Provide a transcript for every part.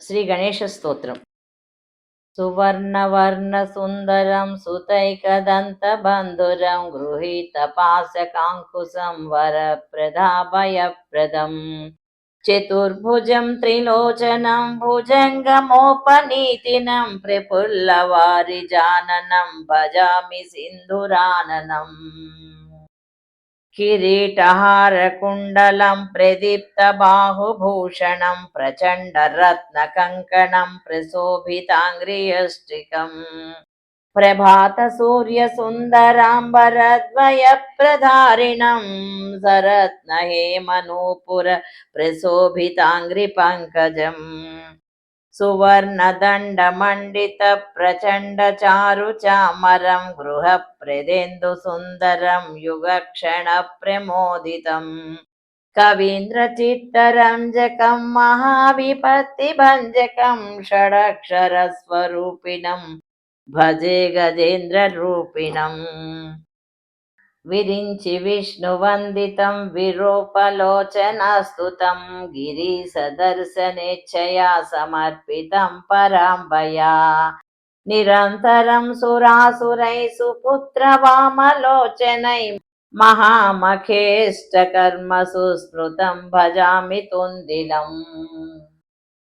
శ్రీ గణేశ స్తోత్రం. సువర్ణవర్ణసుందరం సుతైకదంతబంధురం గృహీతపాశకాంకుశం వరప్రదాభయప్రదం. చతుర్భుజం త్రిలోచనం భుజంగమోపనీతినం ప్రఫుల్లవారిజాననం భజామి సింధురాననం. किरीटहारकुण्डलं प्रदीप्तबाहुभूषणं प्रचण्डरत्नकङ्कणं प्रशोभिताङ्ग्रियष्टिकम् प्रभातसूर्यसुन्दराम्बरद्वयप्रधारिणं सरत्न हेमनूपुर प्रशोभिताङ्घ्रिपङ्कजम् सुवर्णदण्डमण्डितप्रचण्डचारुचामरं गृहप्रदेन्दुसुन्दरं युगक्षणप्रमोदितम् कवीन्द्रचित्तरञ्जकं महाविपत्तिभञ्जकं षडक्षरस्वरूपिणं भजे गजेन्द्ररूपिणम् విరించి విష్ణువందితం విరూపలోచనస్తుతం గిరీశదర్శనేచ్ఛయా సమర్పితం పరాంబయా. నిరంతరం సురాసురై సుపుత్ర సుపుత్రవామలోచనై మహామఖేష్టకర్మసు స్మృతం భజామి తుందిలం.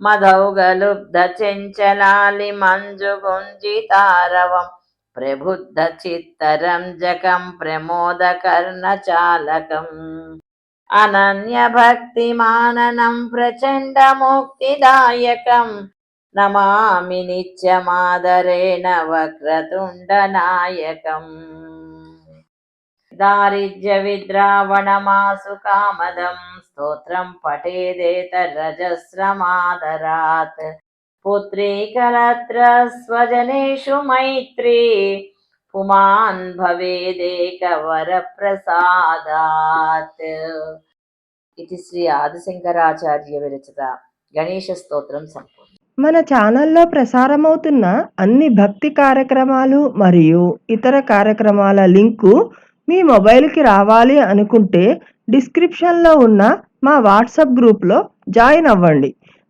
మధౌగలుబ్ధ చెంచలాలి మంజుగుంజితారవం ప్రబుద్ధ చిత్తరంజకం ప్రమోదకర్ణచాలకం అనన్య భక్తిమాననం ప్రచండ ముక్తిదాయకం నమామి నిత్యమాదరేణ వక్రతుండనాయకం దారిద్ర్య पुत्रीकलत्र स्वजनेषु मैत्री। पुमान् भवेदेकवरप्रसादात्। ఇది శ్రీ ఆదిశంకరాచార్య విరచిత గణేష స్తోత్రం సంపూర్ణ మన ఛానల్లో ప్రసారమవుతున్న అన్ని భక్తి కార్యక్రమాలు మరియు ఇతర కార్యక్రమాల లింకు మీ మొబైల్కి రావాలి అనుకుంటే డిస్క్రిప్షన్లో ఉన్న మా వాట్సాప్ గ్రూప్లో జాయిన్ అవ్వండి.